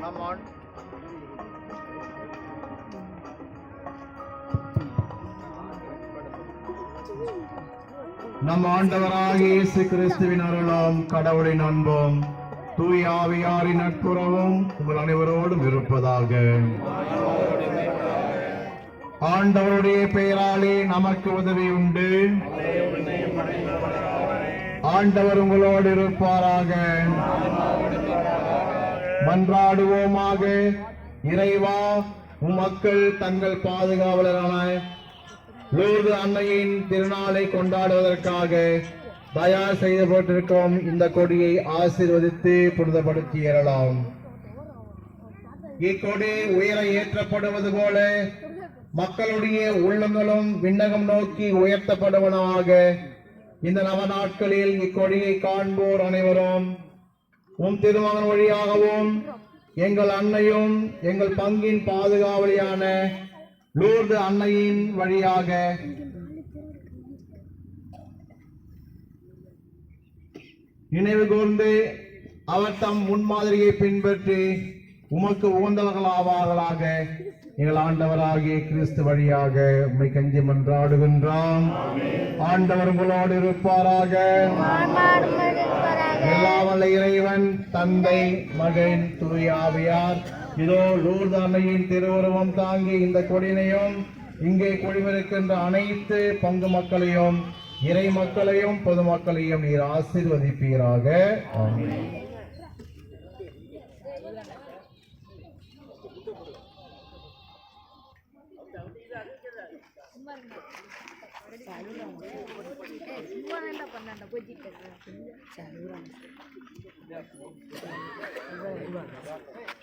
Come on. நம் ஆண்டவராக இயேசு கிறிஸ்துவின் அருளும் கடவுளின் அன்பும் தூய ஆவியாரின் நட்புறவும் உங்கள் அனைவரோடும் இருப்பதாக. ஆண்டவருடைய பெயராலே நமக்கு உதவி உண்டு. ஆண்டவர் உங்களோடு இருப்பாராக. மன்றாடுவோமாக. இறைவா உம் மக்கள் தங்கள் பாதுகாவலரான லூர்து அன்னையின் திருநாளை கொண்டாடுவதற்காக தயார் செய்யப்பட்டிருக்கும் இந்த கொடியை ஆசீர்வதித்து புனிதப்படுத்தி ஏறலாம். இக்கொடி உயர ஏற்றப்படுவது போல மக்களுடைய உள்ளங்களும் விண்ணகம் நோக்கி உயர்த்தப்படுவனவாக. இந்த நவ நாட்களில் இக்கொடியை காண்போர் அனைவரும். உம் திருமகன் வழியாகவும் எங்கள் அன்னையும் எங்கள் பங்கின் பாதுகாவலியான லூர்து அன்னையின் வழியாக நினைவு கூர்ந்து அவர் தம் முன்மாதிரியை பின்பற்றி உமக்கு உகந்தவர்களாவார்களாக. எங்கள் ஆண்டவராகிய கிறிஸ்து வழியாக உண்மை கஞ்சி மன்றாடுகின்றோம் ஆண்டவர் உங்களோடு இருப்பாராக. எல்லாவல்ல இறைவன் தந்தை மகன் துரியாவியார் இதோ லூர்து அன்னையின் திருவுருவம் தாங்கி இந்த கொடியினையும் இங்கே குடிவிருக்கின்ற அனைத்து பங்கு மக்களையும் இறை மக்களையும் பொதுமக்களையும் நீர் ஆசிர்வதிப்பீராக. சும்மா Saluran. Saluran. Saluran. Saluran. Saluran. Saluran.